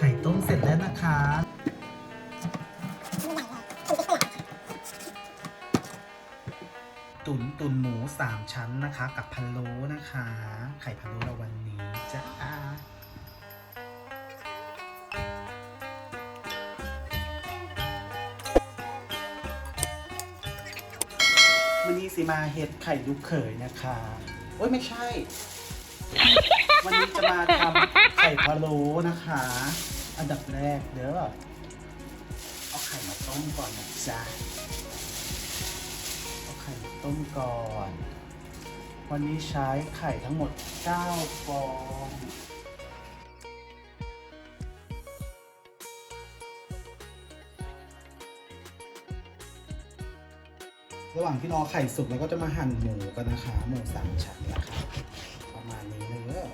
ไข่ต้มเสร็จแล้วนะคะตุ๋นตุ๋นหมูสามชั้นนะคะ กับพะโล้นะคะ ไข่พะโล้เราวันนี้จะอาวันนี้สิมาเฮ็ดไข่ลูกเขยนะคะ โอ้ยไม่ใช่ วันนี้จะมาทำไข่พะโล้นะคะ อันดับแรกเด้อเอาไข่มาต้มก่อนนะจ๊ะเอาไข่มาต้มก่อน วันนี้ใช้ไข่ทั้งหมด 9 ฟองระหว่างที่รอไข่สุกเราก็จะมาหั่นหมูกันนะคะ หมูสามชั้นนะคะ ประมาณนี้เลย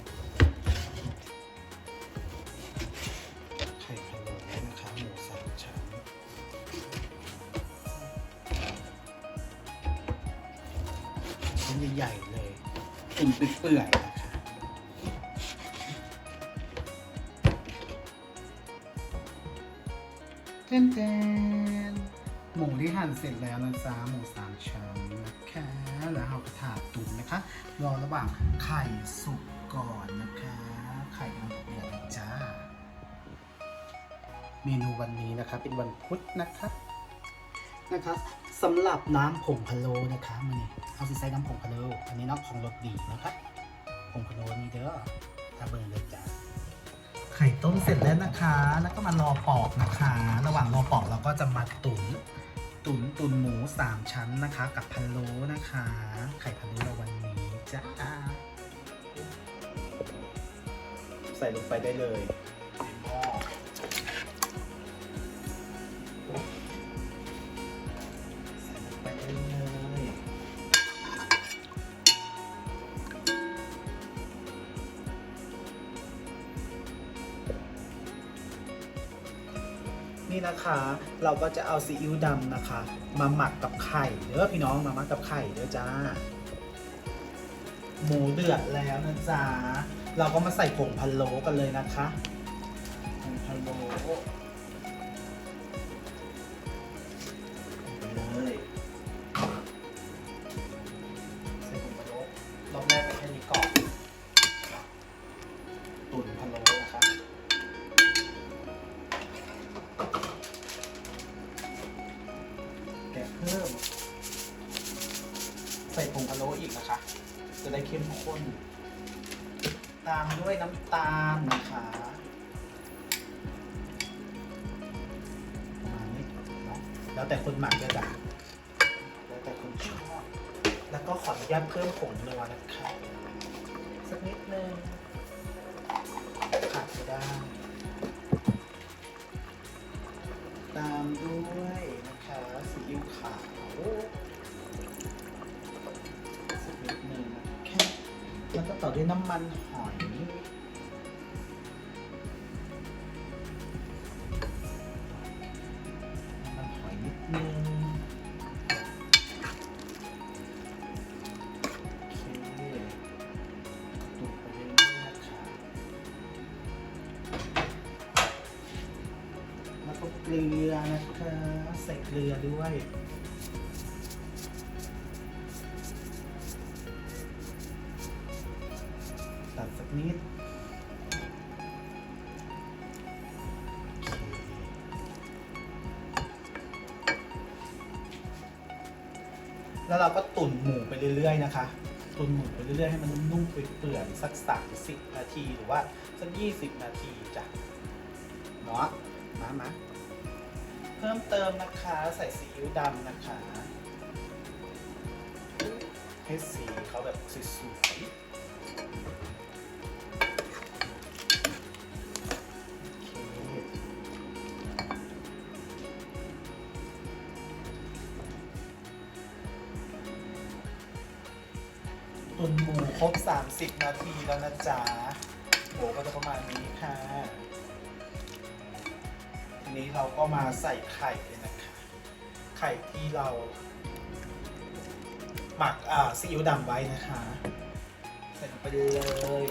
ชิ้นใหญ่ๆเลยตุ่มเปื่อยๆนะคะเต้นเต้นหมูที่หั่นเสร็จแล้วนะจ๊ะหมูสามชั้นนะคะแล้วเราก็ถาตุ๋นนะคะ รอระหว่างไข่สุกก่อนนะคะ ไข่กำลังเดือดเลยจ้า เมนูวันนี้นะคะ เป็นวันพุธนะคะ นะคะสำหรับน้ำผงพะโล้นะคะมันนี่เอาสิใส่น้ำผงพะโล้อันนี้น้ำของรสดีนะคะผงพะโล้นี่เด้อถ้าเบิ่งเลยจ้าไข่ต้มเสร็จแล้วนะคะ แล้วก็มารอปอกนะคะ ระหว่างรอปอกเราก็จะมาตุนตุนตุนหมูสามชั้นนะคะ กับพะโล้นะคะ ไข่พะโล้เราวันนี้จ้าใส่ลงไปได้เลย นะคะ เราก็จะเอาซีอิ๊วดำนะคะ มาหมักกับไข่เด้อพี่น้องมาหมักกับไข่เด้อจ้า หมูเดือดแล้วนะจ๊ะเราก็มาใส่ผงพะโล้กันเลยนะคะผงพะโล้ ใส่ผงพะโล้อีกนะคะ จะได้เข้มข้น ตามด้วยน้ำตาลนะคะประมาณนี้เนาะแล้วแต่คนหมักจะจ้ะแล้วแต่คนชอบ แล้วก็ขออนุญาตเพิ่มผงนัวนะคะสักนิดนึงขาดไม่ได้ ตามด้วย ต่อด้วยน้ำมันหอย น้ำมันหอยนิดนึงโอเคตุกไปเรื่อยๆนะคะแล้วก็เกลือนะคะ ใส่เกลือด้วย นิดแล้วเราก็ตุ๋นหมูไปเรื่อยๆนะคะตุ๋นหมูไปเรื่อยๆให้มันนุ่มๆเปื่อยๆสักสามสิบนาทีหรือว่าสักยี่สิบนาทีจ้ะเนาะมามาเพิ่มเติมนะคะใส่ซีอิ๊วดำนะคะ ให้สีเขาแบบสวยๆ ตุนหมูครบ 30 นาทีแล้วนะจ๊ะโหก็จะประมาณนี้ค่ะทีนี้เราก็มาใส่ไข่เลยนะคะ ไข่ที่เรา หมักอ่าซีอิ๊วดำไว้นะคะ ใส่ลงไปเลย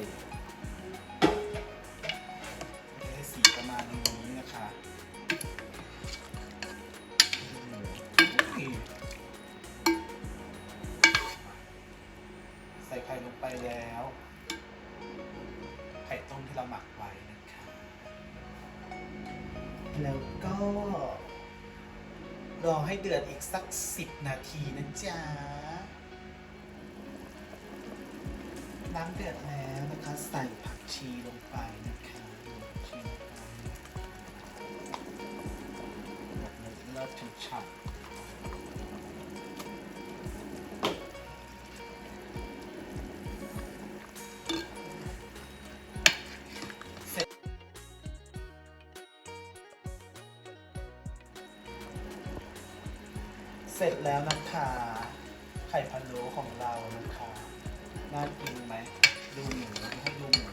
ที่เราหมักไว้นะคะ แล้วก็รอให้เดือดอีกสัก 10 นาทีนะจ๊ะ น้ำเดือดแล้วนะคะใส่ผักชีลงไปนะคะผักชีลงไปรสถึงฉ่ำ เสร็จแล้วนะคะไข่พะโล้ของเรานะคะน่ากินไหมดูหมูให้ดูหมู